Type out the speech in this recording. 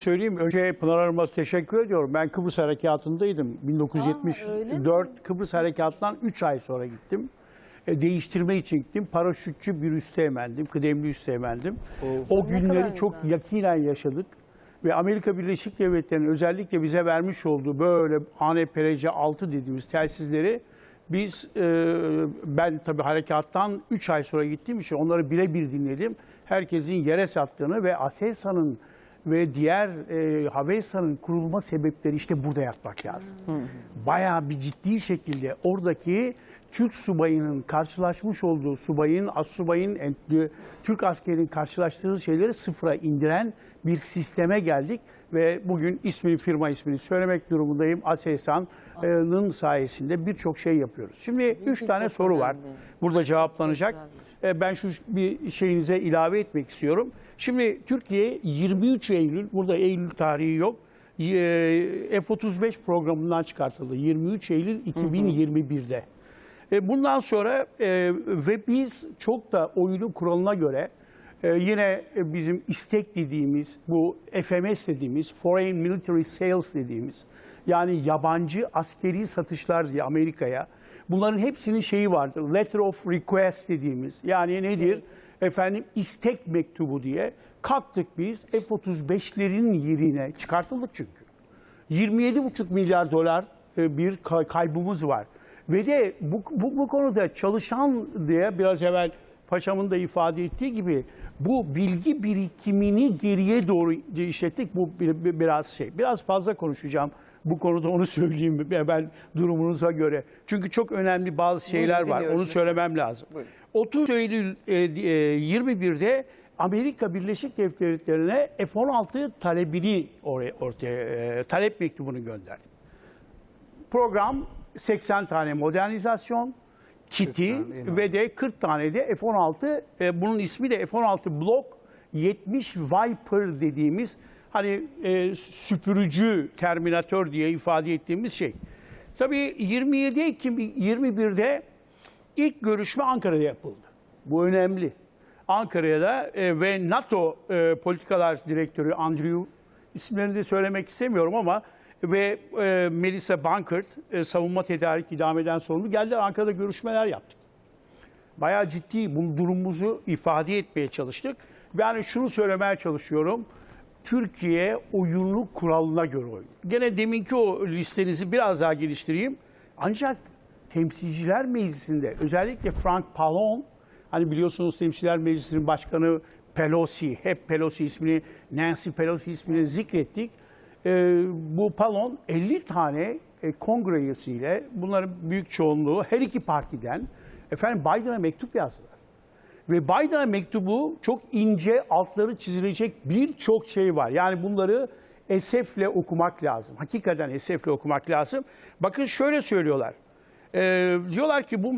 söyleyeyim. Önce Pınar Hanım'a teşekkür ediyorum. Ben Kıbrıs Harekatı'ndaydım. öyle 1974 Kıbrıs Harekatı'ndan 3 ay sonra gittim. E, değiştirme için gittim. Paraşütçü bir üsteğmendim. Kıdemli üsteğmendim. O kadar günleri çok güzel. yakinen yaşadık. Ve Amerika Birleşik Devletleri'nin özellikle bize vermiş olduğu böyle ANPRC 6 dediğimiz telsizleri biz, e, ben tabii harekattan 3 ay sonra gittiğim için onları birebir dinledim. Herkesin yere sattığını ve ASELSA'nın ve diğer e, HAVESA'nın kurulma sebepleri işte burada yatmak lazım. Bayağı bir ciddi şekilde oradaki Türk subayının karşılaşmış olduğu subayın, assubayın, en- Türk askerinin karşılaştığı şeyleri sıfıra indiren bir sisteme geldik ve bugün ismini, firma ismini söylemek durumundayım. Aselsan'ın sayesinde birçok şey yapıyoruz. Şimdi üç ki tane soru var. Burada cevaplanacak. Çok E, Ben şu bir şeyinize ilave etmek istiyorum. Şimdi Türkiye 23 Eylül, burada Eylül tarihi yok. e, F-35 programından çıkartıldı. 23 Eylül 2021'de. E, Bundan sonra e, ve biz çok da oyunun kuralına göre e, yine e, bizim istek dediğimiz bu FMS dediğimiz Foreign Military Sales dediğimiz yani yabancı askeri satışlar diye Amerika'ya bunların hepsinin şeyi vardır. Letter of Request dediğimiz yani nedir? Efendim istek mektubu diye kalktık biz F-35'lerin yerine çıkartıldık çünkü. 27,5 milyar dolar e, bir kay- kaybımız var. Ve de bu, bu, bu konuda çalışan diye biraz evvel paşamın da ifade ettiği gibi bu bilgi birikimini geriye doğru işlettik. Bu bir- bir- biraz şey. Biraz fazla konuşacağım bu konuda onu söyleyeyim ben durumunuza göre. Çünkü çok önemli bazı şeyler var. Onu lütfen. söylemem lazım. Buyurun. 30 Eylül e, e, 21'de Amerika Birleşik Devletleri'ne F-16 talebini oraya, ortaya e, talep mektubunu gönderdi. Program 80 tane modernizasyon kiti ve de 40 tane de F-16 e, bunun ismi de F-16 Block 70 Viper dediğimiz hani e, süpürücü terminatör diye ifade ettiğimiz şey. Tabii 27 Ekim 21'de ilk görüşme Ankara'da yapıldı. Bu önemli. Ankara'ya da e, ve NATO e, politikalar direktörü Andrew isimlerini de söylemek istemiyorum ama ve e, Melissa Bankert e, savunma tedarik idameden sorumlu geldiler Ankara'da görüşmeler yaptık. Bayağı ciddi bu durumumuzu ifade etmeye çalıştık. Yani şunu söylemeye çalışıyorum. Türkiye oyunlu kuralına göre oynuyor. Gene deminki o listenizi biraz daha geliştireyim. Ancak Temsilciler Meclisi'nde özellikle Frank Pallone, hani biliyorsunuz Temsilciler Meclisi'nin başkanı Pelosi, hep Pelosi ismini, Nancy Pelosi ismini zikrettik. Ee, bu Pallone 50 tane e, kongre üyesiyle, bunların büyük çoğunluğu her iki partiden efendim Biden'a mektup yazdılar. Ve Biden'a mektubu çok ince altları çizilecek birçok şey var. Yani bunları esefle okumak lazım. Hakikaten esefle okumak lazım. Bakın şöyle söylüyorlar. Ee, diyorlar ki bu